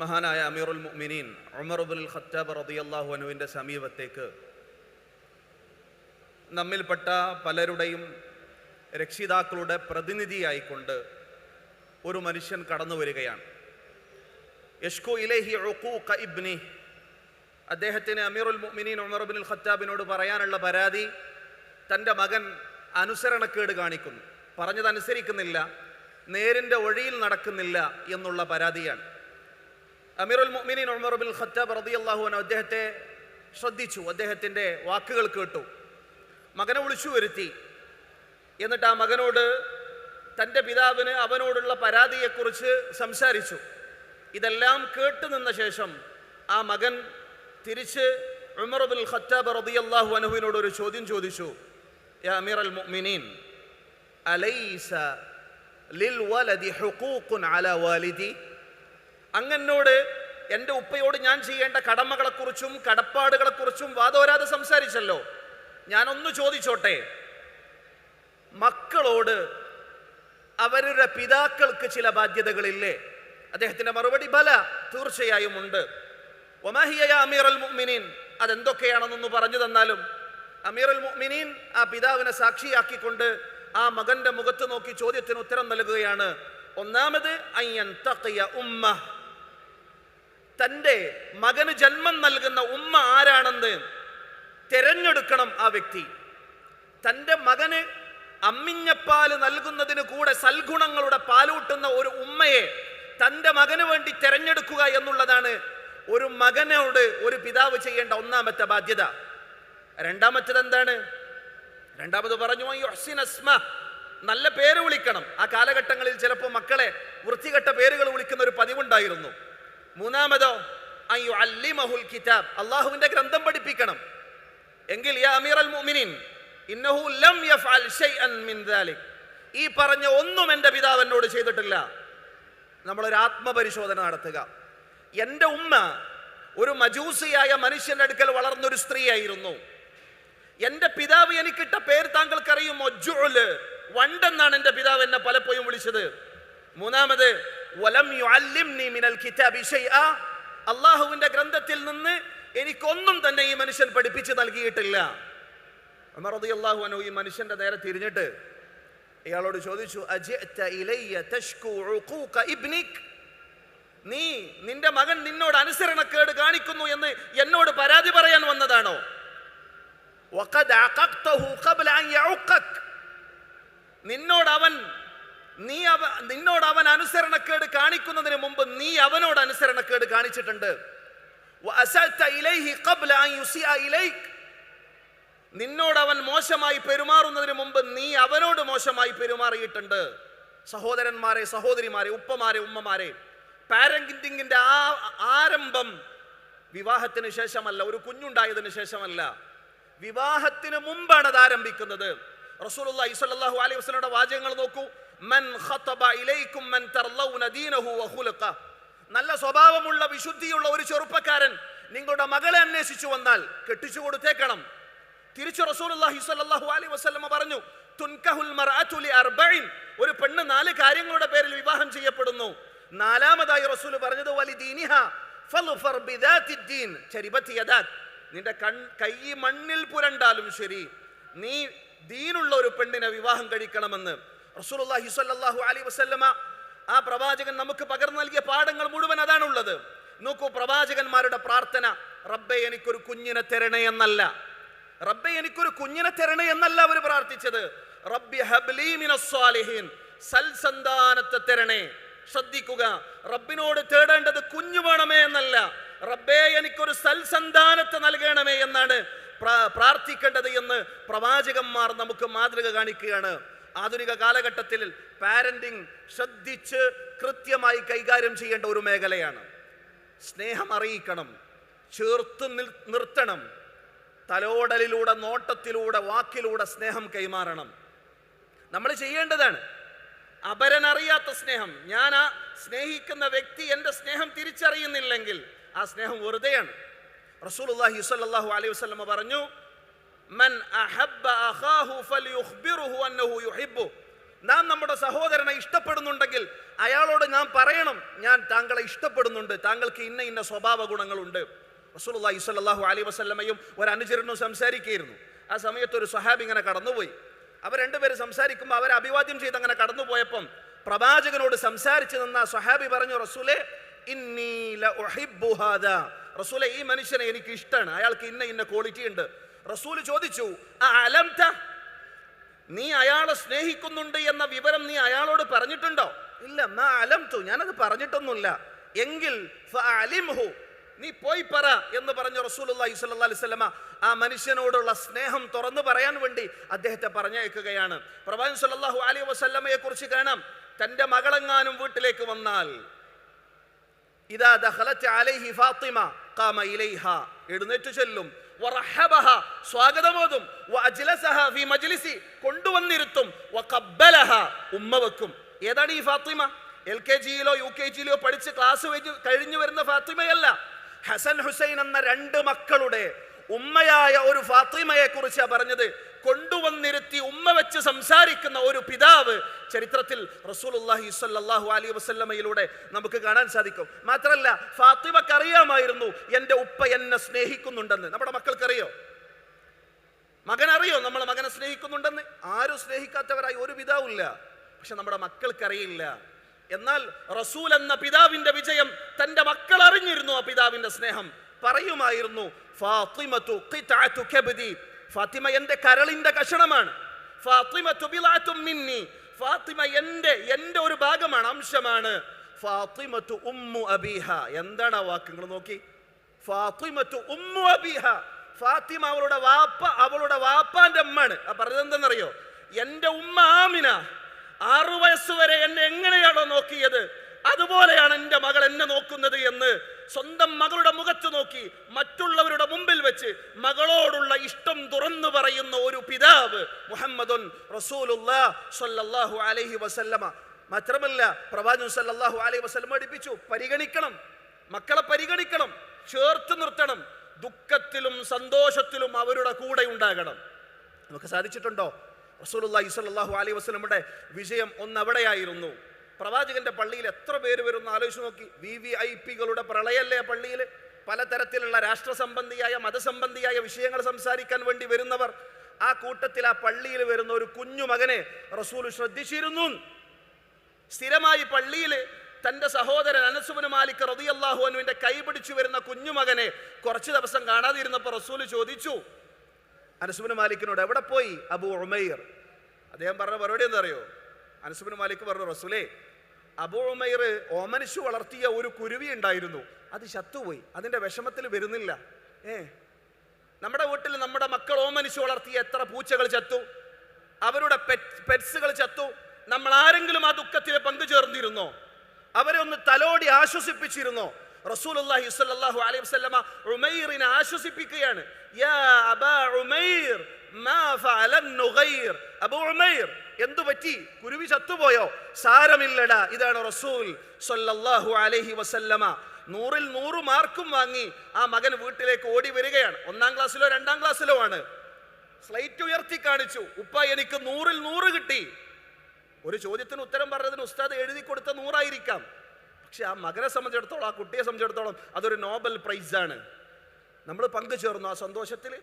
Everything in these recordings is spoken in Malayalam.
മഹാനായ അമീറുൽ മുഅ്മിനീൻ ഉമർ ഇബ്നുൽ ഖത്താബ് റളിയല്ലാഹു അൻഹുവിന്റെ സമീപത്തേക്ക് നമ്മിൽപ്പെട്ട പലരുടെയും രക്ഷിതാക്കളുടെ പ്രതിനിധിയായിക്കൊണ്ട് ഒരു മനുഷ്യൻ കടന്നു വരികയാണ്. യഷ്കു ഇലേഹി ഉഖൂഖ ഇബ്നി. അദ്ദേഹത്തിന് അമീറുൽ മുഅ്മിനീൻ ഉമർ ഇബ്നുൽ ഖത്താബിനോട് പറയാനുള്ള പരാതി തന്റെ മകൻ അനുസരണക്കേട് കാണിക്കുന്നു. പറഞ്ഞത് അനുസരിക്കുന്നില്ല നേരിന്റെ വഴിയിൽ നടക്കുന്നില്ല എന്നുള്ള പരാതിയാണ്. അമീറുൽ മുഅ്മിനീൻ ഉമർ ബിൻ ഖത്താബ് റളിയല്ലാഹു അൻഹു അദ്ദേഹത്തെ ശ്രദ്ധിച്ചു. അദ്ദേഹത്തിന്റെ വാക്കുകൾ കേട്ടു. മകനെ വിളിച്ചു വരുത്തി. എന്നിട്ട് ആ മകനോട് തന്റെ പിതാവിന് അവനോടുള്ള പരാതിയെക്കുറിച്ച് സംസാരിച്ചു. ഇതെല്ലാം കേട്ടു നിന്ന ശേഷം ആ മകൻ തിരിച്ച് ഉമർ ബിൻ ഖത്താബ് റളിയല്ലാഹു അൻഹുവിനോട് ഒരു ചോദ്യം ചോദിച്ചു. യാ അമീർ അൽ മുഅ്മിനീൻ അലൈസ ലിൽ വലദി ഹുഖൂഖുൻ അലാ വാലിദി? അങ്ങനോട് എന്റെ ഉപ്പയോട് ഞാൻ ചെയ്യേണ്ട കടമകളെക്കുറിച്ചും കടപ്പാടുകളെക്കുറിച്ചും വാദോരാതെ സംസാരിച്ചല്ലോ. ഞാനൊന്ന് ചോദിച്ചോട്ടെ? മക്കളോട് അവരുടെ പിതാക്കൾക്ക് ചില ബാധ്യതകളില്ലേ? അദ്ദേഹത്തിന്റെ മറുപടി ബല തീർച്ചയായും ഉണ്ട്. ഒമാഹിയ അമീർ അൽ മുഅ്മിനീൻ? അതെന്തൊക്കെയാണെന്നൊന്ന് പറഞ്ഞു തന്നാലും അമീർ അൽ മുഅ്മിനീൻ ആ പിതാവിനെ സാക്ഷിയാക്കിക്കൊണ്ട് ആ മകന്റെ മുഖത്ത് നോക്കി ചോദ്യത്തിന് ഉത്തരം നൽകുകയാണ്. ഒന്നാമത് ഉമ്മ തന്റെ മകന് ജന്മം നൽകുന്ന ഉമ്മ ആരാണെന്ന് തിരഞ്ഞെടുക്കണം ആ വ്യക്തി. തന്റെ മകന് അമ്മിഞ്ഞപ്പാൽ നൽകുന്നതിന് കൂടെ സൽഗുണങ്ങളുടെ പാലൂട്ടുന്ന ഒരു ഉമ്മയെ തന്റെ മകന് വേണ്ടി തിരഞ്ഞെടുക്കുക എന്നുള്ളതാണ് ഒരു മകനോട് ഒരു പിതാവ് ചെയ്യേണ്ട ഒന്നാമത്തെ ബാധ്യത. രണ്ടാമത്തത് എന്താണ് രണ്ടാമത് പറഞ്ഞു അസ്മ. നല്ല പേര് വിളിക്കണം. ആ കാലഘട്ടങ്ങളിൽ ചിലപ്പോൾ മക്കളെ വൃത്തികെട്ട പേരുകൾ വിളിക്കുന്ന ഒരു പതിവുണ്ടായിരുന്നു. മൂന്നാമതോ അള്ളാഹുവിന്റെ ഗ്രന്ഥം പഠിപ്പിക്കണം. എങ്കിൽ ഇന്നഹു ലം മിൻ ഈ പറഞ്ഞ ഒന്നും എന്റെ പിതാവ് എന്നോട് ചെയ്തിട്ടില്ല. നമ്മളൊരു ആത്മപരിശോധന നടത്തുക. എന്റെ ഉമ്മ ഒരു മജൂസിയായ മനുഷ്യന്റെ അടുക്കൽ വളർന്നൊരു സ്ത്രീയായിരുന്നു. എന്റെ പിതാവ് എനിക്കിട്ട പേര് താങ്കൾക്കറിയുമോ? വണ്ടെന്നാണ് എന്റെ പിതാവ് എന്നെ പലപ്പോഴും വിളിച്ചത്. മൂന്നാമത് വലം യു യുഅല്ലിംനി മിനൽ കിതാബി ശൈഅ അള്ളാഹുവിന്റെ ഗ്രന്ഥത്തിൽ നിന്ന് എനിക്കൊന്നും തന്നെ ഈ മനുഷ്യൻ പഠിപ്പിച്ചു നൽകിയിട്ടില്ല. ഉമർ റളിയല്ലാഹു അൻഹു ഈ മനുഷ്യന്റെ നേരെ തിരിഞ്ഞിട്ട് ഇയാളോട് ചോദിച്ചു നീ നിന്റെ മകൻ നിന്നോട് അനുസരണക്കേട് കാണിക്കുന്നു എന്ന് എന്നോട് പരാതി പറയാൻ വന്നതാണോ? നിന്നോട് അവൻ നീ അവ നിന്നോട് അവൻ അനുസരണക്കേട് കാണിക്കുന്നതിന് മുമ്പ് നീ അവനോട് അനുസരണക്കേട് കാണിച്ചിട്ടുണ്ട്. നിന്നോട് അവൻ മോശമായി പെരുമാറുന്നതിന് മുമ്പ് നീ അവനോട് മോശമായി പെരുമാറിയിട്ടുണ്ട്. സഹോദരന്മാരെ സഹോദരിമാരെ ഉപ്പമാരെ ഉമ്മമാരെ പാരന്റിങ്ങിന്റെ ആ ആരംഭം വിവാഹത്തിന് ശേഷമല്ല ഒരു കുഞ്ഞുണ്ടായതിന് ശേഷമല്ല. വിവാഹത്തിന് മുമ്പാണ് അത് ആരംഭിക്കുന്നത്. റസൂലുള്ളാഹി സ്വല്ലല്ലാഹു അലൈഹി വസ്ലയുടെ വാചകങ്ങൾ നോക്കൂ. മൻ ഖതബ ഇലൈക്കും മൻ തർലൗന ദീനഹു വഖുലഖ നല്ല സ്വഭാവമുള്ള വിശുദ്ധിയുള്ള ഒരു ചെറുപ്പക്കാരൻ നിങ്ങളുടെ മകളെ അന്വേഷിച്ചു വന്നാൽ കെട്ടിച്ചു കൊടുത്തേക്കണം. തിരിച്ചു റസൂലുള്ളാഹി സ്വല്ലല്ലാഹു അലൈഹി വസല്ലമ പറഞ്ഞു തുൻകഹുൽ മർഅതു ലി ഒരു പെണ്ണ് നാല് കാര്യങ്ങളുടെ പേരിൽ വിവാഹം ചെയ്യപ്പെടുന്നു. നാലാമതായി റസൂൽ പറഞ്ഞത് വലി ദീനിഹ ഫൽഫർ ബിദാത്തിദ്ദീൻ ചരിബത്ത് യദാക് നിന്റെ കൺ കൈ മണ്ണിൽ പുരണ്ടാലും ശരി നീ ദീനുള്ള ഒരു പെണ്ണിനെ വിവാഹം കഴിക്കണമെന്ന്. റസൂലുള്ളാഹി സ്വല്ലല്ലാഹു അലൈഹി വസല്ലമ ആ പ്രവാചകൻ നമുക്ക് പകർന്നു നൽകിയ പാഠങ്ങൾ മുഴുവൻ അതാണുള്ളത്. നോക്കൂ പ്രവാചകന്മാരുടെ പ്രാർത്ഥന റബ്ബെ എനിക്കൊരു കുഞ്ഞിനെ തരണേ എന്നല്ല. റബ്ബെ എനിക്കൊരു കുഞ്ഞിനെ തരണേ എന്നല്ല അവർ പ്രാർത്ഥിച്ചത്. റബ്ബി ഹബ്ലി മിനസ് സ്വാലിഹീൻ സൽസന്താനത്തെ തരണേ. ശ്രദ്ധിക്കുക റബ്ബിനോട് തേടേണ്ടത് കുഞ്ഞു വേണമേ എന്നല്ല. റബ്ബേ എനിക്കൊരു സൽസന്താനത്തെ നൽകണമേ എന്നാണ് പ്രാ- പ്രാർത്ഥിക്കേണ്ടത് എന്ന് പ്രവാചകന്മാർ നമുക്ക് മാതൃക കാണിക്കുകയാണ്. ആധുനിക കാലഘട്ടത്തിൽ പാരന്റിങ് ശ്രദ്ധിച്ച് കൃത്യമായി കൈകാര്യം ചെയ്യേണ്ട ഒരു മേഖലയാണ്. സ്നേഹം അറിയിക്കണം ചേർത്ത് നിർത്തണം തലോടലിലൂടെ നോട്ടത്തിലൂടെ വാക്കിലൂടെ സ്നേഹം കൈമാറണം. നമ്മൾ ചെയ്യേണ്ടതാണ് അപരനറിയാത്ത സ്നേഹം. ഞാൻ ആ സ്നേഹിക്കുന്ന വ്യക്തി എന്റെ സ്നേഹം തിരിച്ചറിയുന്നില്ലെങ്കിൽ ആ സ്നേഹം വെറുതെയാണ്. റസൂൽ അള്ളാഹി സ്വല്ലല്ലാഹു അലൈഹി വസ്ലമ പറഞ്ഞു മൻ അഹബ്ബ അഖാഹു ഫലിയുഖ്ബിറുഹു അന്നഹു യുഹിബ്ബു. നാം നമ്മുടെ സഹോദരനെ ഇഷ്ടപ്പെടുന്നുണ്ടെങ്കിൽ അയാളോട് ഞാൻ പറയണം ഞാൻ താങ്കളെ ഇഷ്ടപ്പെടുന്നുണ്ട്. താങ്കൾക്ക് ഇന്ന ഇന്ന സ്വഭാവ ഗുണങ്ങളുണ്ട്. റസൂലുള്ളാഹി സ്വല്ലല്ലാഹു അലൈഹി വസല്ലമയും ഒരു അനുചരനും സംസാരിക്കുകയായിരുന്നു. ആ സമയത്ത് ഒരു സഹാബി ഇങ്ങനെ കടന്നുപോയി. അവർ രണ്ടുപേരും സംസാരിക്കുമ്പോൾ അവരെ അഭിവാദ്യം ചെയ്ത് അങ്ങനെ കടന്നുപോയപ്പം പ്രവാചകനോട് സംസാരിച്ചു നിന്ന ആ സ്വഹാബി പറഞ്ഞു റസൂലെ ഹാദാ." റസൂലെ ഈ മനുഷ്യനെ എനിക്ക് ഇഷ്ടമാണ് അയാൾക്ക് ഇന്ന ഇന്ന ക്വാളിറ്റി ഉണ്ട്. റസൂൽ ചോദിച്ചു അലംത നീ അയാളെ സ്നേഹിക്കുന്നുണ്ട് എന്ന വിവരം നീ അയാളോട് പറഞ്ഞിട്ടുണ്ടോ? ഇല്ല മാ അലംതു ഞാനത് പറഞ്ഞിട്ടൊന്നുമില്ല. എങ്കിൽ നീ പോയി പറ എന്ന് പറഞ്ഞ റസൂലുള്ളാഹി സ്വല്ലല്ലാഹി അലൈഹി വസല്ലമ. ആ മനുഷ്യനോടുള്ള സ്നേഹം തുറന്നു പറയാൻ വേണ്ടി അദ്ദേഹത്തെ പറഞ്ഞയക്കുകയാണ്. പ്രവാചകൻ സ്വല്ലല്ലാഹു അലൈഹി വസല്ലമയെ കുറിച്ച് കാണാം. തന്റെ മകളെങ്ങാനും വീട്ടിലേക്ക് വന്നാൽ ഇതാ ദഹലത്ത് അലൈഹി ഫാത്തിമ കാമ ഇലൈഹ എഴുന്നേറ്റ് ചെല്ലും. സ്വാഗതമോതും. കൊണ്ടുവന്നിരുത്തും. ഉമ്മ വെക്കും. ഏതാണ് ഈ ഫാത്തിമ? എൽ കെ ജിയിലോ യു കെ ജിയിലോ പഠിച്ച് ക്ലാസ് കഴിഞ്ഞു വരുന്ന ഫാത്തിമയല്ല. ഹസൻ ഹുസൈൻ എന്ന രണ്ട് മക്കളുടെ ഉമ്മയായ ഒരു ഫാത്തിമയെ കുറിച്ചാണ് പറഞ്ഞത്. കൊണ്ടുവന്നിരുത്തി ഉമ്മ വെച്ച് സംസാരിക്കുന്ന ഒരു പിതാവ് ചരിത്രത്തിൽ റസൂലുള്ളാഹി സ്വല്ലല്ലാഹു അലി വസ്ല്ലമയിലൂടെ നമുക്ക് കാണാൻ സാധിക്കും. മാത്രമല്ല ഫാത്തിമക്കറിയാമായിരുന്നു എന്റെ ഉപ്പ എന്നെ സ്നേഹിക്കുന്നുണ്ടെന്ന്. നമ്മുടെ മക്കൾക്കറിയോ? മകൻ അറിയോ നമ്മളെ മകനെ സ്നേഹിക്കുന്നുണ്ടെന്ന്? ആരും സ്നേഹിക്കാത്തവരായി ഒരു പിതാവില്ല പക്ഷെ നമ്മുടെ മക്കൾക്കറിയില്ല. എന്നാൽ റസൂൽ എന്ന പിതാവിന്റെ വിജയം തന്റെ മക്കൾ അറിഞ്ഞിരുന്നു ആ പിതാവിന്റെ സ്നേഹം. പറയുമായിരുന്നു ഫാത്തിമത്തു ഫാത്തിമ എന്റെ കരളിന്റെ കഷണമാണ്. ഫാത്തിമ തുബിലാത്തും മിന്നി. ഫാത്തിമ എന്റെ എന്റെ ഒരു ഭാഗമാണ് അംശമാണ്. ഫാത്തിമത്തു ഉമ്മു അബീഹ. എന്താണ് ആ വാക്ക്? നിങ്ങൾ നോക്കി. ഫാത്തിമത്തു ഉമ്മു അബീഹ. ഫാത്തിമ അവളുടെ വാപ്പ അവളുടെ വാപ്പാന്റെ അമ്മാണ് ആ പറഞ്ഞത് എന്തെന്നറിയോ? എന്റെ ഉമ്മ ആമിന. ആറു വയസ്സ് വരെ എന്നെ എങ്ങനെയാണോ നോക്കിയത്? അതുപോലെയാണ് എന്റെ മകൾ എന്നെ നോക്കുന്നത് എന്ന് സ്വന്തം മകളുടെ മുഖത്ത് നോക്കി മറ്റുള്ളവരുടെ മുമ്പിൽ വെച്ച് മകളോടുള്ള ഇഷ്ടം തുറന്നു പറയുന്ന ഒരു പിതാവ് മുഹമ്മദുൻ അലൈഹി വസല്ലമ. മാത്രമല്ല പ്രവാചകൻ സല്ലല്ലാഹു അലൈഹി വസല്ലമ പഠിപ്പിച്ചു. പരിഗണിക്കണം. മക്കളെ പരിഗണിക്കണം. ചേർത്ത് നിർത്തണം. ദുഃഖത്തിലും സന്തോഷത്തിലും അവരുടെ കൂടെ ഉണ്ടാകണം. നമുക്ക് സാധിച്ചിട്ടുണ്ടോ? റസൂലുള്ളാഹി സ്വല്ലല്ലാഹു അലൈഹി വസല്ലമയുടെ വിജയം ഒന്ന് അവിടെയായിരുന്നു പ്രവാചകന്റെ പള്ളിയിൽ എത്ര പേര് വരും എന്ന് ആലോചിച്ച് നോക്കി. വി വി ഐ പികളുടെ പ്രളയല്ലേ പള്ളിയിൽ? പലതരത്തിലുള്ള രാഷ്ട്രസംബന്ധിയായ മതസംബന്ധിയായ വിഷയങ്ങൾ സംസാരിക്കാൻ വേണ്ടി വരുന്നവർ. ആ കൂട്ടത്തിൽ ആ പള്ളിയിൽ വരുന്ന ഒരു കുഞ്ഞു മകനെ റസൂൽ ശ്രദ്ധിച്ചിരുന്നു. സ്ഥിരമായി പള്ളിയിൽ തന്റെ സഹോദരൻ അനസുബിന് മാലിക് റതിയല്ലാഹു അനുവിന്റെ കൈ പിടിച്ചു വരുന്ന കുഞ്ഞുമകനെ കുറച്ച് ദിവസം കാണാതിരുന്നപ്പോൾ റസൂൽ ചോദിച്ചു അനസുബിന് മാലിക്കിനോട് എവിടെ പോയി അബു ഉമൈർ? അദ്ദേഹം പറഞ്ഞ പരിപാടി എന്താ അറിയോ? അനസുബിന് മാലിക് പറഞ്ഞു റസൂലേ അബൂ ഉമൈർ വളർത്തിയ ഒരു കുരുവി ഉണ്ടായിരുന്നു. അത് ചത്തുപോയി. അതിന്റെ വിഷമത്തിൽ വരുന്നില്ല. ഏ? നമ്മുടെ വീട്ടിൽ നമ്മുടെ മക്കൾ ഓമനിച്ചു വളർത്തിയ എത്ര പൂച്ചകൾ ചത്തു? അവരുടെ പെറ്റ്സുകൾ ചത്തു. നമ്മൾ ആരെങ്കിലും ആ ദുഃഖത്തിൽ പങ്കുചേർന്നിരുന്നോ? അവരെ ഒന്ന് തലോടി ആശ്വസിപ്പിച്ചിരുന്നോ? റസൂലുള്ളാഹി സ്വല്ലല്ലാഹു അലൈഹി വസല്ലമ ഉമൈറിനെ ആശ്വസിപ്പിക്കുകയാണ്. എന്തു പറ്റി? കുരുവി ചത്തുപോയോ? സാരമില്ലടാ. ഇതാണ് റസൂൽ സൊല്ലാഹു അലൈഹി വസല്ലമ. നൂറിൽ നൂറ് മാർക്കും വാങ്ങി ആ മകൻ വീട്ടിലേക്ക് ഓടി വരികയാണ്. ഒന്നാം ക്ലാസ്സിലോ രണ്ടാം ക്ലാസ്സിലോ ആണ്. സ്ലൈറ്റ് ഉയർത്തി കാണിച്ചു. ഉപ്പ എനിക്ക് നൂറിൽ നൂറ് കിട്ടി. ഒരു ചോദ്യത്തിന് ഉത്തരം പറഞ്ഞതിന് ഉസ്താദ് എഴുതി കൊടുത്ത നൂറായിരിക്കാം. പക്ഷെ ആ മകനെ സംബന്ധിച്ചിടത്തോളം ആ കുട്ടിയെ സംബന്ധിച്ചിടത്തോളം അതൊരു നോബൽ പ്രൈസാണ്. നമ്മൾ പങ്കുചേർന്നു ആ സന്തോഷത്തിൽ.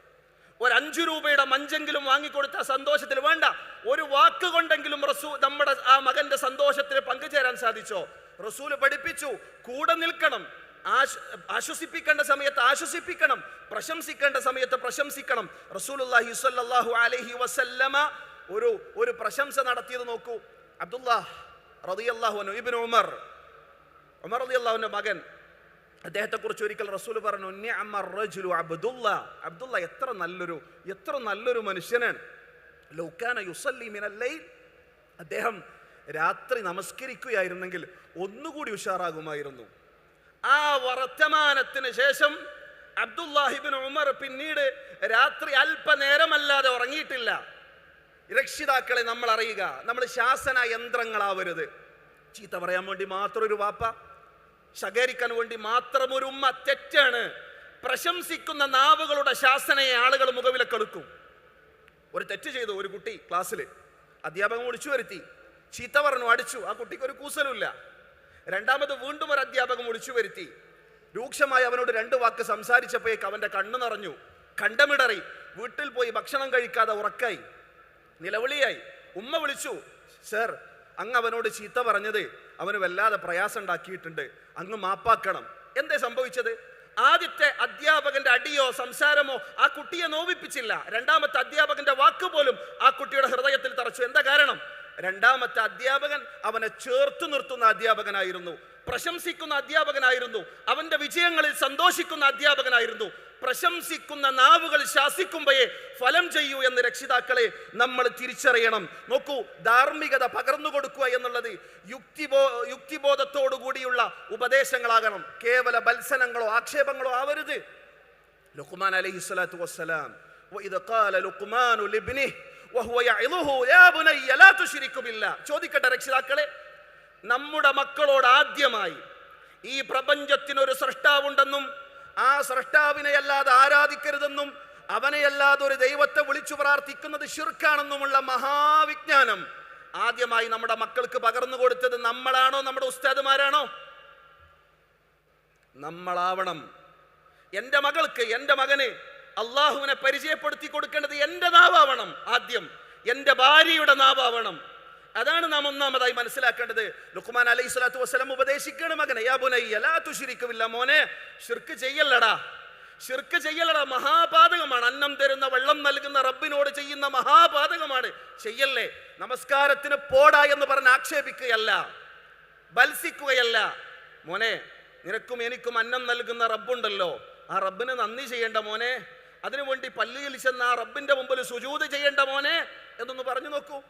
ഒരു അഞ്ചു രൂപയുടെ മഞ്ചെങ്കിലും വാങ്ങിക്കൊടുത്ത സന്തോഷത്തിൽ. വേണ്ട ഒരു വാക്ക് കൊണ്ടെങ്കിലും റസൂ നമ്മുടെ ആ മകന്റെ സന്തോഷത്തിൽ പങ്കുചേരാൻ സാധിച്ചോ? റസൂൽ പഠിപ്പിച്ചു കൂടെ നിൽക്കണം. ആശ്- ആശ്വസിപ്പിക്കേണ്ട സമയത്ത് ആശ്വസിപ്പിക്കണം. പ്രശംസിക്കേണ്ട സമയത്ത് പ്രശംസിക്കണം. റസൂലുള്ളാഹി സ്വല്ലല്ലാഹു അലൈഹി വസല്ലമ ഒരു ഒരു പ്രശംസ നടത്തിയത് നോക്കൂ. അബ്ദുല്ലാഹ് റളിയല്ലാഹു അൻഹു ഇബ്നു ഉമർ. ഉമർ റളിയല്ലാഹുവിന്റെ മകൻ അദ്ദേഹത്തെ കുറിച്ച് ഒരിക്കൽ റസൂൽ പറഞ്ഞു "നിഅമ റജുലു അബ്ദുള്ള അബ്ദുള്ള എത്ര നല്ലൊരു എത്ര നല്ലൊരു മനുഷ്യനാണ്. ലൗക്കാന യുസല്ലി മിനൽ ലൈൽ. അദ്ദേഹം രാത്രി നമസ്കരിക്കുകയായിരുന്നെങ്കിൽ ഒന്നുകൂടി ഉഷാറാകുമായിരുന്നു. ആ വർത്തമാനത്തിന് ശേഷം അബ്ദുല്ലാഹിബിൻ ഉമർ പിന്നീട് രാത്രി അല്പനേരമല്ലാതെ ഉറങ്ങിയിട്ടില്ല. രക്ഷിതാക്കളെ നമ്മൾ അറിയുക നമ്മൾ ശാസന യന്ത്രങ്ങളാവരുത്. ചീത്ത പറയാൻ വേണ്ടി മാത്രം ഒരു വാപ്പ ശകാരിക്കാൻ വേണ്ടി മാത്രം ഒരു ഉമ്മ തെറ്റാണ്. പ്രശംസിക്കുന്ന നാവുകളുടെ ശാസനയെ ആളുകൾ മുഖവില കെടുക്കും ഒരു തെറ്റ് ചെയ്തു ഒരു കുട്ടി ക്ലാസ്സിൽ അധ്യാപകൻ വിളിച്ചു വരുത്തി. ചീത്ത പറഞ്ഞു അടിച്ചു. ആ കുട്ടിക്ക് ഒരു കൂസലുമില്ല. രണ്ടാമത് വീണ്ടും ഒരു അധ്യാപകൻ വിളിച്ചു വരുത്തി. രൂക്ഷമായി അവനോട് രണ്ട് വാക്ക് സംസാരിച്ചപ്പോഴേക്ക് അവന്റെ കണ്ണു നിറഞ്ഞു. കണ്ടമിടറി. വീട്ടിൽ പോയി ഭക്ഷണം കഴിക്കാതെ ഉറക്കായി. നിലവിളിയായി. ഉമ്മ വിളിച്ചു സർ അങ്ങ് അവനോട് ചീത്ത പറഞ്ഞത് അവന് വല്ലാതെ പ്രയാസം ഉണ്ടാക്കിയിട്ടുണ്ട് അങ്ങ് മാപ്പാക്കണം. എന്തേ സംഭവിച്ചത്? ആദ്യത്തെ അധ്യാപകന്റെ അടിയോ സംസാരമോ ആ കുട്ടിയെ നോവിപ്പിച്ചില്ല. രണ്ടാമത്തെ അധ്യാപകന്റെ വാക്ക് പോലും ആ കുട്ടിയുടെ ഹൃദയത്തിൽ തറച്ചു. എന്താ കാരണം? രണ്ടാമത്തെ അധ്യാപകൻ അവനെ ചേർത്ത് നിർത്തുന്ന അധ്യാപകനായിരുന്നു. പ്രശംസിക്കുന്ന അധ്യാപകനായിരുന്നു. അവന്റെ വിജയങ്ങളിൽ സന്തോഷിക്കുന്ന അധ്യാപകനായിരുന്നു. പ്രശംസിക്കുന്ന നാവുകൾ ശാസിക്കുമ്പോഴേ ഫലം ചെയ്യൂ എന്ന് രക്ഷിതാക്കളെ നമ്മൾ തിരിച്ചറിയണം. നോക്കൂ ധാർമ്മികത പകർന്നു കൊടുക്കുക എന്നുള്ളത് യുക്തിബോ യുക്തിബോധത്തോടുകൂടിയുള്ള ഉപദേശങ്ങളാകണം. കേവല ബത്സനങ്ങളോ ആക്ഷേപങ്ങളോ ആവരുത്. ലുക്മാൻ അലൈഹി സ്വലാത്തു വസ്സലാം ചോദിക്കട്ടെ രക്ഷിതാക്കളെ നമ്മുടെ മക്കളോട് ആദ്യമായി ഈ പ്രപഞ്ചത്തിനൊരു സൃഷ്ടാവുണ്ടെന്നും ആ സൃഷ്ടാവിനെ അല്ലാതെ ആരാധിക്കരുതെന്നും അവനെയല്ലാതെ ഒരു ദൈവത്തെ വിളിച്ചു പ്രാർത്ഥിക്കുന്നത് ഷിർക്കാണെന്നുമുള്ള മഹാവിജ്ഞാനം ആദ്യമായി നമ്മുടെ മക്കൾക്ക് പകർന്നു കൊടുത്തത് നമ്മളാണോ നമ്മുടെ ഉസ്താദുമാരാണോ? നമ്മളാവണം. എന്റെ മകൾക്ക് എന്റെ മകന് അള്ളാഹുവിനെ പരിചയപ്പെടുത്തി കൊടുക്കേണ്ടത് എന്റെ നാവാവണം ആദ്യം. എന്റെ ഭാര്യയുടെ നാവാവണം. അതാണ് നാം ഒന്നാമതായി മനസ്സിലാക്കേണ്ടത്. ലുക്മാൻ അലൈഹി സ്വലാത്തു വസ്സലാം ഉപദേശിക്കണ മകനെ യാ ബുനയ്യ ലാ തുശ്രിക്കുമില്ല മോനെ ഷിർക്ക് ചെയ്യല്ലടാ. ഷിർക്ക് ചെയ്യല്ലടാ മഹാപാതകമാണ്. അന്നം തരുന്ന വെള്ളം നൽകുന്ന റബ്ബിനോട് ചെയ്യുന്ന മഹാപാതകമാണ്. ചെയ്യല്ലേ. നമസ്കാരത്തിന് പോടാ എന്ന് പറഞ്ഞ് ആക്ഷേപിക്കുകയല്ല. ബത്സിക്കുകയല്ല മോനെ നിനക്കും എനിക്കും അന്നം നൽകുന്ന റബ്ബുണ്ടല്ലോ. ആ റബ്ബിന് നന്ദി ചെയ്യേണ്ട മോനെ. അതിനുവേണ്ടി പള്ളിയിൽ ചെന്ന ആ റബ്ബിന്റെ മുമ്പിൽ സുജൂത് ചെയ്യേണ്ട മോനെ എന്നൊന്ന് പറഞ്ഞു നോക്കൂ.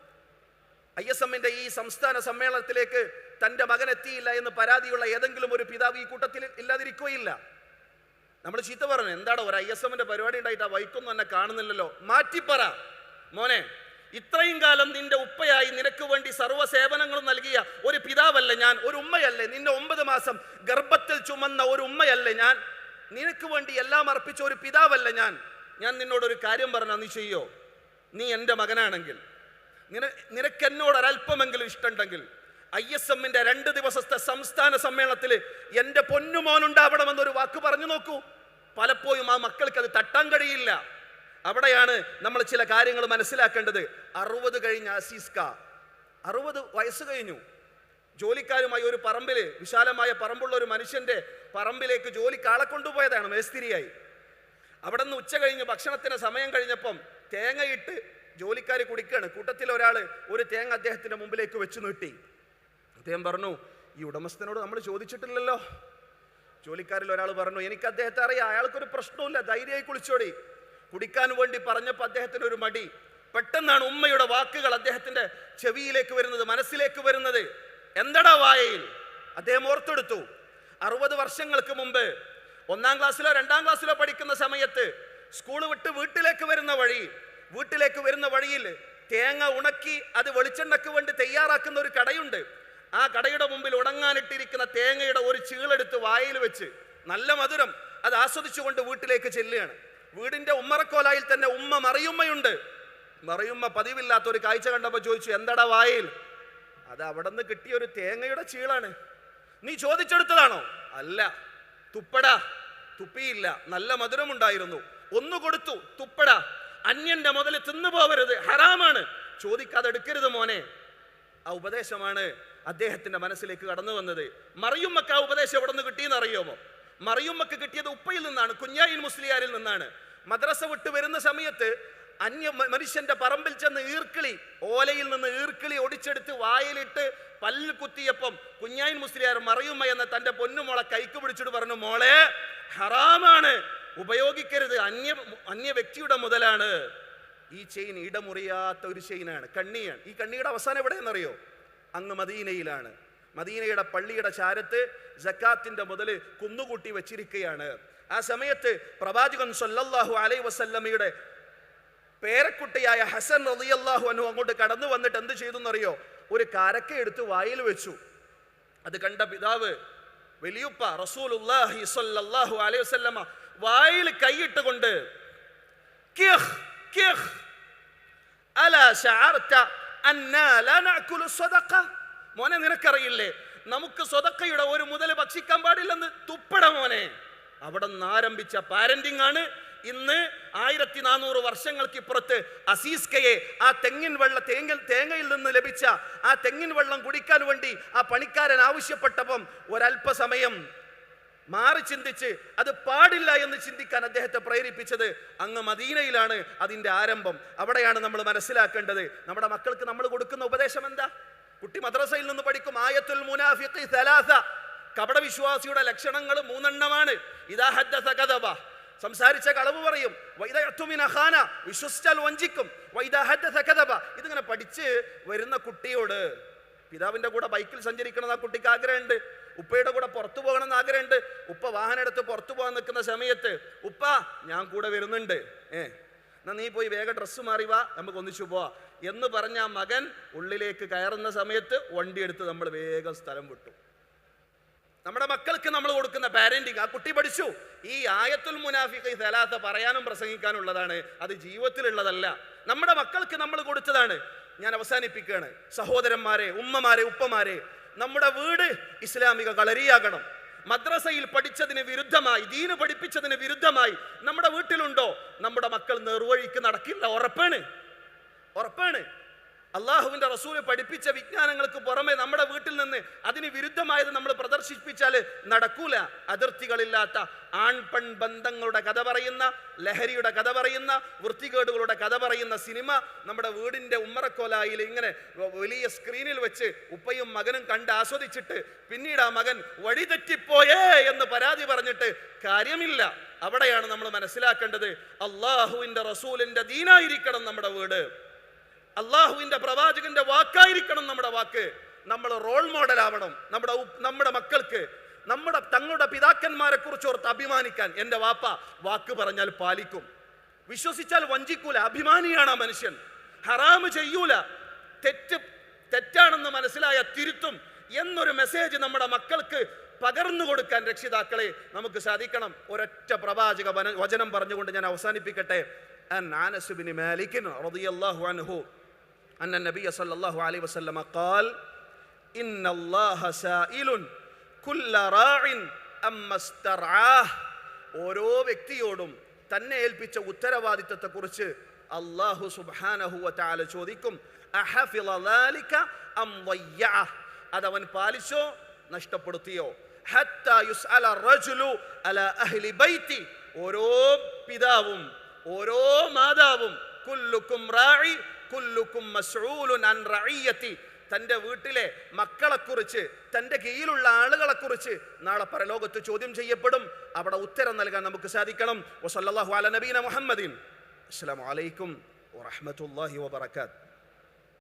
ഐ എസ് എമ്മിന്റെ ഈ സംസ്ഥാന സമ്മേളനത്തിലേക്ക് തന്റെ മകൻ എത്തിയില്ല എന്ന് പരാതിയുള്ള ഏതെങ്കിലും ഒരു പിതാവ് ഈ കൂട്ടത്തിൽ ഇല്ലാതിരിക്കുകയില്ല. നമ്മൾ ചീത്ത പറഞ്ഞു എന്താണ് ഒരു ഐ എസ് എമ്മിന്റെ പരിപാടി ഉണ്ടായിട്ട് ആ വൈക്കൊന്നും എന്നെ കാണുന്നില്ലല്ലോ? മാറ്റിപ്പറ മോനെ ഇത്രയും കാലം നിന്റെ ഉപ്പയായി നിനക്ക് വേണ്ടി സർവ സേവനങ്ങളും നൽകിയ ഒരു പിതാവല്ല ഞാൻ ഒരു ഉമ്മയല്ലേ. നിന്നെ ഒമ്പത് മാസം ഗർഭത്തിൽ ചുമന്ന ഒരു ഉമ്മയല്ലേ ഞാൻ. നിനക്ക് വേണ്ടി എല്ലാം അർപ്പിച്ച ഒരു പിതാവല്ല ഞാൻ. ഞാൻ നിന്നോടൊരു കാര്യം പറഞ്ഞാൽ നീ ചെയ്യോ? നീ എന്റെ മകനാണെങ്കിൽ നിനക്ക് എന്നോട് ഒരല്പമെങ്കിലും ഇഷ്ടമുണ്ടെങ്കിൽ ഐ എസ് എമ്മിന്റെ രണ്ട് ദിവസത്തെ സംസ്ഥാന സമ്മേളനത്തിൽ എന്റെ പൊന്നുമോനുണ്ടാവണമെന്നൊരു വാക്ക് പറഞ്ഞു നോക്കൂ. പലപ്പോഴും ആ മക്കൾക്ക് അത് തട്ടാൻ കഴിയില്ല. അവിടെയാണ് നമ്മൾ ചില കാര്യങ്ങൾ മനസ്സിലാക്കേണ്ടത്. അറുപത് കഴിഞ്ഞ അസീസ്ക അറുപത് വയസ്സ് കഴിഞ്ഞു. ജോലിക്കാരുമായി ഒരു പറമ്പിൽ വിശാലമായ പറമ്പുള്ള ഒരു മനുഷ്യന്റെ പറമ്പിലേക്ക് ജോലി ആളെ കൊണ്ടുപോയതാണ് മേസ്തിരിയായി. അവിടെ നിന്ന് ഉച്ച കഴിഞ്ഞ് ഭക്ഷണത്തിന് സമയം കഴിഞ്ഞപ്പം തേങ്ങയിട്ട് ജോലിക്കാർ കുടിക്കുകയാണ് കൂട്ടത്തിൽ ഒരാൾ ഒരു തേങ്ങ അദ്ദേഹത്തിന്റെ മുമ്പിലേക്ക് വെച്ച് നീട്ടി. അദ്ദേഹം പറഞ്ഞു ഈ ഉടമസ്ഥനോട് നമ്മൾ ചോദിച്ചിട്ടില്ലല്ലോ. ജോലിക്കാരിൽ ഒരാൾ പറഞ്ഞു എനിക്ക് അദ്ദേഹത്തെ അറിയാം. അയാൾക്കൊരു പ്രശ്നമില്ല ധൈര്യമായി കുളിച്ചോടി. കുടിക്കാൻ വേണ്ടി പറഞ്ഞപ്പോൾ അദ്ദേഹത്തിന് ഒരു മടി. പെട്ടെന്നാണ് ഉമ്മയുടെ വാക്കുകൾ അദ്ദേഹത്തിന്റെ ചെവിയിലേക്ക് വരുന്നത് മനസ്സിലേക്ക് വരുന്നത്. എന്തടാ വായയിൽ? അദ്ദേഹം ഓർത്തെടുത്തു. അറുപത് വർഷങ്ങൾക്ക് മുമ്പ് ഒന്നാം ക്ലാസ്സിലോ രണ്ടാം ക്ലാസ്സിലോ പഠിക്കുന്ന സമയത്ത് സ്കൂൾ വിട്ട് വീട്ടിലേക്ക് വരുന്ന വഴി വീട്ടിലേക്ക് വരുന്ന വഴിയിൽ തേങ്ങ ഉണക്കി അത് വെളിച്ചെണ്ണയ്ക്ക് വേണ്ടി തയ്യാറാക്കുന്ന ഒരു കടയുണ്ട്. ആ കടയുടെ മുമ്പിൽ ഉണങ്ങാനിട്ടിരിക്കുന്ന തേങ്ങയുടെ ഒരു ചീളെടുത്ത് വായിൽ വെച്ച് നല്ല മധുരം അത് ആസ്വദിച്ചുകൊണ്ട് വീട്ടിലേക്ക് ചെല്ലുകയാണ്. വീടിന്റെ ഉമ്മറക്കോലായിൽ തന്നെ ഉമ്മ മറിയുമ്മയുണ്ട്. മറിയുമ്മ പതിവില്ലാത്ത ഒരു കാഴ്ച കണ്ടപ്പോൾ ചോദിച്ചു എന്തടാ വായിൽ? അത് അവിടെ നിന്ന് കിട്ടിയ ഒരു തേങ്ങയുടെ ചീളാണ്. നീ ചോദിച്ചെടുത്തതാണോ? അല്ല. തുപ്പടാ. തുപ്പിയില്ല. നല്ല മധുരമുണ്ടായിരുന്നു. ഒന്ന് കൊടുത്തു. തുപ്പടാ. അന്യന്റെ മുതൽ തിന്നു പോവരുത് ഹറാമാണ്. ചോദിക്കാതെ എടുക്കരുത് മോനെ. ആ ഉപദേശമാണ് അദ്ദേഹത്തിന്റെ മനസ്സിലേക്ക് കടന്നു വന്നത്. മറിയുമ്മക്ക് ആ ഉപദേശം എവിടെ നിന്ന് കിട്ടിയെന്ന് അറിയാമോ? മറിയുമ്മക്ക് കിട്ടിയത് ഉപ്പയിൽ നിന്നാണ് കുഞ്ഞായിൻ മുസ്ലിയാരിൽ നിന്നാണ്. മദ്രസ വിട്ട് വരുന്ന സമയത്ത് അന്യ മനുഷ്യന്റെ പറമ്പിൽ ചെന്ന് ഈർക്കിളി ഓലയിൽ നിന്ന് ഈർക്കിളി ഒടിച്ചെടുത്ത് വായിലിട്ട് പല്ലിൽ കുത്തിയപ്പം കുഞ്ഞായിൻ മുസ്ലിയാർ മറിയുമ്മ എന്ന തന്റെ പൊന്നുമോളെ കൈക്ക് പിടിച്ചിട്ട് പറഞ്ഞു മോളെ ഹറാമാണ്. ഉപയോഗിക്കരുത്. അന്യ അന്യ വ്യക്തിയുടെ മുതലാണ്. ഈ ചെയിൻ ഇടമുറിയാത്ത ഒരു ചെയിനാണ് കണ്ണിയാണ്. ഈ കണ്ണിയുടെ അവസാനം എവിടെയെന്നറിയോ? അങ്ങ് മദീനയിലാണ്. മദീനയുടെ പള്ളിയുടെ ചാരത്ത് ജക്കാത്തിന്റെ മുതൽ കുന്നുകൂട്ടി വെച്ചിരിക്കുകയാണ് ആ സമയത്ത് പ്രവാചകൻ സൊല്ലാഹു അലൈ വസല്ലമയുടെ പേരക്കുട്ടിയായ ഹസൻ റളിയല്ലാഹു അനു അങ്ങോട്ട് കടന്നു വന്നിട്ട് എന്ത് ചെയ്തു എന്നറിയോ ഒരു കാരക്ക എടുത്ത് വായിൽ വെച്ചു. അത് കണ്ട പിതാവ് വലിയുപ്പ സ്വല്ലല്ലാഹു അലൈഹി വസല്ലമ വായിൽ കൈയിട്ടുകൊണ്ട് മോനെ നിനക്കറിയില്ലേ? നമുക്ക് സ്വതക്കയുടെ ഒരു മുതൽ ഭക്ഷിക്കാൻ പാടില്ലെന്ന്? തുപ്പട മോനെ. അവിടെ നിന്ന് ആരംഭിച്ച പാരന്റിംഗ് ആണ് ഇന്ന് ആയിരത്തി നാനൂറ് വർഷങ്ങൾക്ക് ഇപ്പുറത്ത് അസീസ്കയെ ആ തെങ്ങിൻ വെള്ള തേങ്ങ തേങ്ങയിൽ നിന്ന് ലഭിച്ച ആ തെങ്ങിൻ വെള്ളം കുടിക്കാൻ വേണ്ടി ആ പണിക്കാരൻ ആവശ്യപ്പെട്ടപ്പം ഒരല്പസമയം മാറി ചിന്തിച്ച് അത് പാടില്ല എന്ന് ചിന്തിക്കാൻ അദ്ദേഹത്തെ പ്രേരിപ്പിച്ചത് അങ്ങ് മദീനയിലാണ് അതിന്റെ ആരംഭം. അവിടെയാണ് നമ്മൾ മനസ്സിലാക്കേണ്ടത്. നമ്മുടെ മക്കൾക്ക് നമ്മൾ കൊടുക്കുന്ന ഉപദേശം എന്താ? കുട്ടി മദ്രസയിൽ നിന്ന് പഠിക്കും ആയത്തുൽ മുനാഫിഖി സലാസ. കപടവിശ്വാസിയുടെ ലക്ഷണങ്ങൾ മൂന്നെണ്ണമാണ്. ഇതാ ഹദ്ദസ കദബ സംസാരിച്ച കളവ് പറയും വൈദ യഅ്തുമിന ഖാന. വിശ്വസിച്ചാൽ വഞ്ചിക്കും. വൈദ ഹദ്ദസ കദബ ഇതിങ്ങനെ പഠിച്ച് വരുന്ന കുട്ടിയോട് പിതാവിന്റെ കൂടെ ബൈക്കിൽ സഞ്ചരിക്കണം ആ കുട്ടിക്ക് ആഗ്രഹമുണ്ട്. ഉപ്പയുടെ കൂടെ പുറത്തു പോകണം എന്ന് ആഗ്രഹമുണ്ട്. ഉപ്പ വാഹനം എടുത്ത് പുറത്തു പോകാൻ നിൽക്കുന്ന സമയത്ത് ഉപ്പ ഞാൻ കൂടെ വരുന്നുണ്ട്. ഏ എന്നാ നീ പോയി വേഗം ഡ്രസ്സ് മാറി വാ നമുക്ക് ഒന്നിച്ചു പോവാ. എന്ന് പറഞ്ഞ മകൻ ഉള്ളിലേക്ക് കയറുന്ന സമയത്ത് വണ്ടി എടുത്ത് നമ്മൾ വേഗം സ്ഥലം വിട്ടു. നമ്മുടെ മക്കൾക്ക് നമ്മൾ കൊടുക്കുന്ന പാരന്റിങ് ആ കുട്ടി പഠിച്ചു. ഈ ആയത്തുൽ മുനാഫിഖ് സലാത്ത പറയാനും പ്രസംഗിക്കാനും ഉള്ളതാണ് അത് ജീവിതത്തിലുള്ളതല്ല. നമ്മുടെ മക്കൾക്ക് നമ്മൾ കൊടുത്തതാണ്. ഞാൻ അവസാനിപ്പിക്കുകയാണ്. സഹോദരന്മാരെ ഉമ്മമാരെ ഉപ്പമാരെ നമ്മുടെ വീട് ഇസ്ലാമിക കളരിയാകണം. മദ്രസയിൽ പഠിച്ചതിന് വിരുദ്ധമായി ദീന് പഠിപ്പിച്ചതിന് വിരുദ്ധമായി നമ്മുടെ വീട്ടിലുണ്ടോ? നമ്മുടെ മക്കൾ നെറുവഴിക്ക് നടക്കില്ല ഉറപ്പാണ്. ഉറപ്പാണ്. അള്ളാഹുവിന്റെ റസൂൽ പഠിപ്പിച്ച വിജ്ഞാനങ്ങൾക്ക് പുറമെ നമ്മുടെ വീട്ടിൽ നിന്ന് അതിന് വിരുദ്ധമായത് നമ്മൾ പ്രദർശിപ്പിച്ചാൽ നടക്കൂല. അതിർത്തികളില്ലാത്ത ആൺ പെൺ ബന്ധങ്ങളുടെ കഥ പറയുന്ന ലഹരിയുടെ കഥ പറയുന്ന വൃത്തികേടുകളുടെ കഥ പറയുന്ന സിനിമ നമ്മുടെ വീടിന്റെ ഉമ്മറക്കോലായിൽ ഇങ്ങനെ വലിയ സ്ക്രീനിൽ വെച്ച് ഉപ്പയും മകനും കണ്ട് ആസ്വദിച്ചിട്ട് പിന്നീട് ആ മകൻ വഴിതെറ്റിപ്പോയേ എന്ന് പരാതി പറഞ്ഞിട്ട് കാര്യമില്ല. അവിടെയാണ് നമ്മൾ മനസ്സിലാക്കേണ്ടത്. അള്ളാഹുവിന്റെ റസൂലിന്റെ ദീനായിരിക്കണം നമ്മുടെ വീട്. അള്ളാഹുവിന്റെ പ്രവാചകന്റെ വാക്കായിരിക്കണം നമ്മുടെ വാക്ക്. നമ്മൾ റോൾ മോഡൽ ആവണം. നമ്മുടെ നമ്മുടെ മക്കൾക്ക് നമ്മുടെ തങ്ങളുടെ പിതാക്കന്മാരെ കുറിച്ച് ഓർത്ത് അഭിമാനിക്കാൻ എന്റെ വാപ്പ വാക്ക് പറഞ്ഞാൽ പാലിക്കും. വിശ്വസിച്ചാൽ വഞ്ചിക്കൂല. അഭിമാനിയാണ് ആ മനുഷ്യൻ. ഹറാമ് ചെയ്യൂല. തെറ്റ് തെറ്റാണെന്ന് മനസ്സിലായ തിരുത്തും എന്നൊരു മെസ്സേജ് നമ്മുടെ മക്കൾക്ക് പകർന്നു കൊടുക്കാൻ രക്ഷിതാക്കളെ നമുക്ക് സാധിക്കണം. ഒരൊറ്റ പ്രവാചക വചനം പറഞ്ഞുകൊണ്ട് ഞാൻ അവസാനിപ്പിക്കട്ടെ. അൻ ആനസ് ബിൻ മാലിക് റളിയല്ലാഹു അൻഹു أن النبي صلى الله عليه وسلم قال إن الله سائل كل راع أما استرعاه ഓരോ വ്യക്തിയോടും തന്നെ ഏൽപ്പിച്ച ഉത്തരവാദിത്തത്തെക്കുറിച്ച് അള്ളാഹു സുബ്ഹാനഹു വതആല ചോദിക്കും അഹഫിള ذلك അം ضيعه അതവൻ പാലിച്ചോ നഷ്ടപ്പെടുത്തിയോ ഹത്താ യുസ്അല റജുലു അലാ അഹ്ലി ബൈത്തി ഓരോ പിതാവും ഓരോ മാതാവും കുല്ലുക്കും റാഇ കുല്ലുക്കും മസ്ഊലുൻ അൻ റഇയ്യതി തന്റെ വീട്ടിലെ മക്കളെക്കുറിച്ച് തന്റെ കീഴിലുള്ള ആളുകളെക്കുറിച്ച് നാളെ പരലോകത്ത് ചോദ്യം ചെയ്യപ്പെടും. അവിടെ ഉത്തരം നൽകാൻ നമുക്ക് സാധിക്കണം. വസല്ലല്ലാഹു അല നബീന മുഹമ്മദിൻ. അസ്സലാമു അലൈക്കും വറഹ്മത്തുള്ളാഹി വബറകാത്ത്